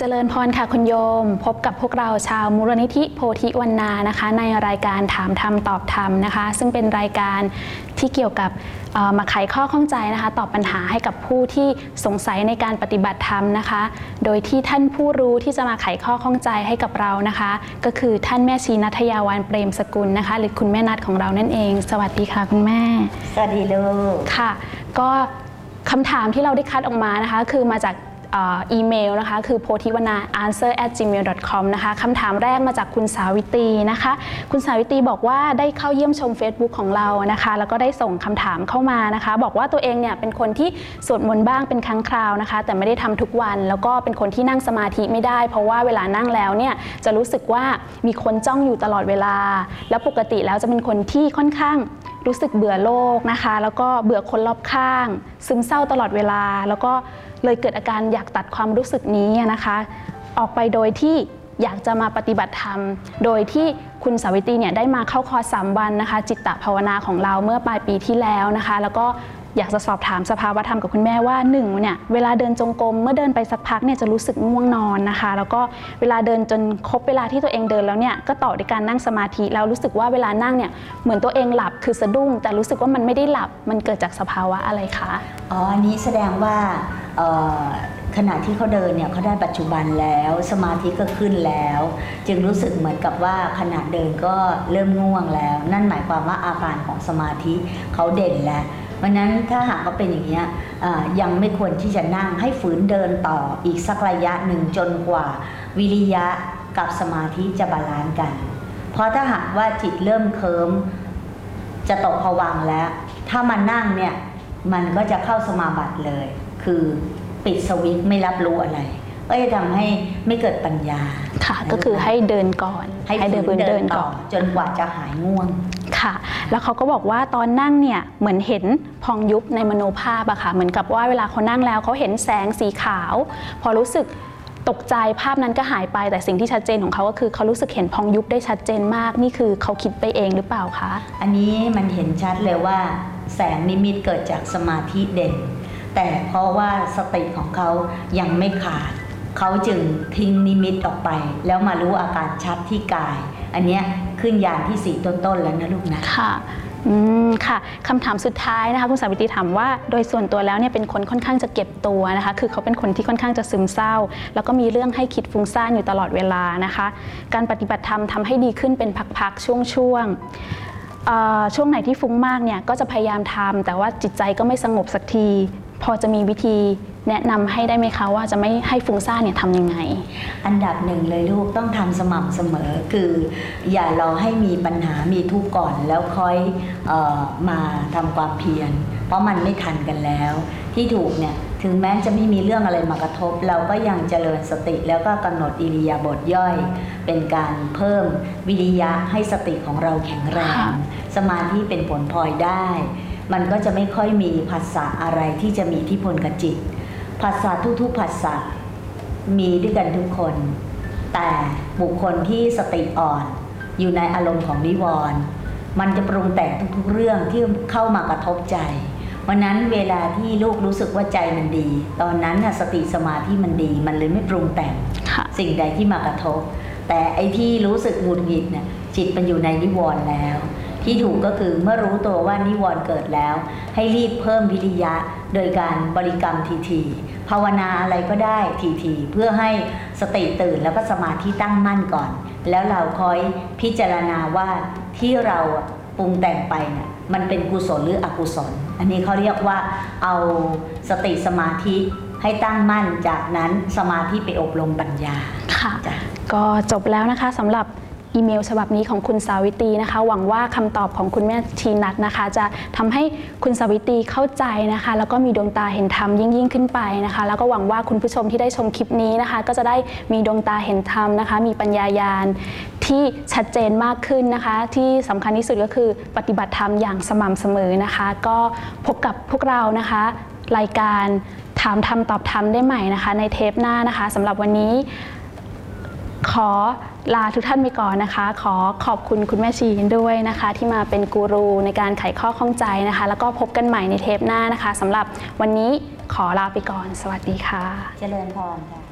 เจริญพรค่ะคุณโยม พบกับพวกเราชาวมูลนิธิโพธิวันนานะคะ ในรายการถามธรรมตอบธรรมนะคะ ซึ่งเป็นรายการที่เกี่ยวกับเอ่อมาไขข้อข้องใจนะคะตอบปัญหาให้กับผู้ที่สงสัยในการปฏิบัติธรรมนะคะ โดยที่ท่านผู้รู้ที่จะมาไขข้อข้องใจให้กับเรานะคะ ก็คือท่านแม่ชีนัทยาวันเปรมสกุลนะคะ หรือคุณแม่นัทของเรานั่นเอง สวัสดีค่ะคุณแม่ สวัสดีลูกค่ะ ก็คำถามที่เราได้คัดออกมานะคะ คือมาจากเอีเมลนะคะ คือโพธิวนา answer at gmail com นะคะคำถามแรกมาจากคุณสาวิตรีนะคะ คุณสาวิตรีบอกว่าได้เข้าเยี่ยมชม Facebook ของเรานะคะ แล้วก็ได้ส่งคำถามเข้ามานะคะ บอกว่าตัวเองเนี่ยเป็นคนที่สวดมนต์บ้างเป็นครั้งคราวนะคะ แต่ไม่ได้ทำทุกวัน แล้วก็เป็นคนที่นั่งสมาธิไม่ได้ เพราะว่าเวลานั่งแล้วเนี่ยจะรู้สึกว่ามีคนจ้องอยู่ตลอดเวลา แล้วปกติแล้วจะเป็นคนที่ค่อนข้างรู้สึกเบื่อโลกนะคะ แล้วก็เบื่อคนรอบข้าง ซึมเศร้าตลอดเวลาแล้วก็ เลยเกิดอาการอยากตัดความรู้สึกนี้นะคะ ออกไปโดยที่อยากจะมาปฏิบัติธรรม โดยที่คุณสาวิตรีเนี่ยได้มาเข้าคอร์สสามวันนะคะ จิตตภาวนาของเราเมื่อปลายปีที่แล้วนะคะ แล้วก็อยากจะสอบถามสภาวะธรรมกับคุณแม่ว่าหนึ่งเนี่ยเวลาเดินจงกรมเมื่อเดินไปสักพักเนี่ยจะรู้สึกง่วงนอนนะคะ แล้วก็เวลาเดินจนครบเวลาที่ตัวเองเดินแล้วเนี่ยก็ต่อด้วยการนั่งสมาธิแล้วรู้สึกว่าเวลานั่งเนี่ยเหมือนตัวเองหลับคือสะดุ้ง แต่รู้สึกว่ามันไม่ได้หลับมันเกิดจากสภาวะอะไรคะอ๋ออันนี้แสดงว่า ขณะที่เขาเดินเนี่ยเขาได้ปัจจุบันแล้วสมาธิก็ขึ้นแล้ว จึงรู้สึกเหมือนกับว่าขณะเดินก็เริ่มง่วงแล้ว นั่นหมายความว่าอาการของสมาธิเขาเด่นแล้วเพราะนั้นถ้าหากว่าเป็นอย่างนี้ยังไม่ควรที่จะนั่งให้ฝืนเดินต่ออีกสักระยะหนึ่งจนกว่า วิริยะกับสมาธิจะบาลานซ์กัน เพราะถ้าหากว่าจิตเริ่มเคิมจะตกผวังแล้ว ถ้ามันนั่งเนี่ยมันก็จะเข้าสมาบัติเลย คือปิดสวิตช์ไม่รับรู้อะไร ก็จะทำให้ไม่เกิดปัญญา ค่ะ ก็คือให้เดินก่อนให้เดินฝืนเดิเดินนก่ต่ออนจนกว่าจะหายง่วงค่ะ แล้วเขาก็บอกว่าตอนนั่งเนี่ยเหมือนเห็นพองยุบในมโนภาพอะค่ะ เหมือนกับว่าเวลาเขานั่งแล้วเขาเห็นแสงสีขาว พอรู้สึกตกใจภาพนั้นก็หายไปแต่สิ่งที่ชัดเจนของเขาก็คือเขารู้สึกเห็นพองยุบได้ชัดเจนมาก นี่คือเขาคิดไปเองหรือเปล่าคะ อันนี้มันเห็นชัดเลยว่า แสงนิมิตเกิดจากสมาธิเด่น แต่เพราะว่าสติของเขายังไม่ขาด เขาจึงทิ้งนิมิตออกไป แล้วมารู้อาการชัดที่กาย อันเนี้ยขึ้นยานที่สี่ต้นๆแล้วนะลูกนะค่ะอืมค่ะคำถามสุดท้ายนะคะคุณสาวิตรีถามว่าโดยส่วนตัวแล้วเนี่ยเป็นคนค่อนข้างจะเก็บตัวนะคะ คือเขาเป็นคนที่ค่อนข้างจะซึมเศร้า แล้วก็มีเรื่องให้คิดฟุ้งซ่านอยู่ตลอดเวลานะคะ การปฏิบัติธรรมทำให้ดีขึ้นเป็นพักๆช่วงๆช่วงไหนที่ฟุ้งมากเนี่ยก็จะพยายามทำแต่ว่าจิตใจก็ไม่สงบสักที พอจะมีวิธีแนะนำให้ได้ไหมคะว่าจะไม่ให้ฟุ้งซ่านเนี่ยทำยังไง อันดับหนึ่งเลยลูกต้องทำสม่ำเสมอคือ อย่ารอให้มีปัญหามีทุกข์ก่อนแล้วค่อยเออมาทำความเพียรเพราะมันไม่ทันกันแล้ว ที่ถูกเนี่ยถึงแม้จะไม่มีเรื่องอะไรมากระทบ เราก็ยังเจริญสติแล้วก็กำหนดอิริยาบถย่อย เป็นการเพิ่มวิริยะให้สติของเราแข็งแรงค่ะสมาธิเป็นผลพลอยได้ มันก็จะไม่ค่อยมีภาษาอะไรที่จะมีอิทธิพลกับจิตภาษาทุกๆภาษามีด้วยกันทุกคน แต่บุคคลที่สติอ่อน อยู่ในอารมณ์ของนิวรณ์มันจะปรุงแต่งทุกๆเรื่องที่เข้ามากระทบใจวันนั้นเวลาที่ลูกรู้สึกว่าใจมันดี ตอนนั้นน่ะสติสมาธิมันดี มันเลยไม่ปรุงแต่งค่ะสิ่งใดที่มากระทบ แต่ไอ้ที่รู้สึกหงุดหงิดเนี่ยจิตมันอยู่ในนิวรณ์แล้ว ที่ถูกก็คือเมื่อรู้ตัวว่านิวรณ์เกิดแล้ว ให้รีบเพิ่มวิริยะ โดยการบริกรรมทีๆภาวนาอะไรก็ได้ทีๆเพื่อให้สติตื่นแล้วก็สมาธิตั้งมั่นก่อน แล้วเราคอยพิจารณาว่าที่เราปรุงแต่งไปเนี่ยมันเป็นกุศลหรืออกุศล อันนี้เขาเรียกว่าเอาสติสมาธิให้ตั้งมั่นจากนั้นสมาธิไปอบรมปัญญาค่ะจ้ะก็จบแล้วนะคะสำหรับ อีเมล ฉบับนี้ของคุณสาวิตรีนะคะ หวังว่าคำตอบของคุณแม่ทีนัทนะคะ จะทำให้คุณสาวิตรีเข้าใจนะคะ แล้วก็มีดวงตาเห็นธรรมยิ่งยิ่งขึ้นไปนะคะ แล้วก็หวังว่าคุณผู้ชมที่ได้ชมคลิปนี้นะคะ ก็จะได้มีดวงตาเห็นธรรมนะคะ มีปัญญายาณที่ชัดเจนมากขึ้นนะคะ ที่สำคัญที่สุดก็คือปฏิบัติธรรมอย่างสม่ำเสมอนะคะ ก็พบกับพวกเรานะคะ รายการถามธรรมตอบธรรมได้ใหม่นะคะ ในเทปหน้านะคะสำหรับวันนี้ขอ ลาทุกท่านไปก่อนนะคะ ขอขอบคุณคุณแม่ชีด้วยนะคะ ที่มาเป็นกูรูในการไขข้อข้องใจนะคะ แล้วก็พบกันใหม่ในเทปหน้านะคะสำหรับวันนี้ขอลาไปก่อน สวัสดีค่ะ เจริญพรค่ะ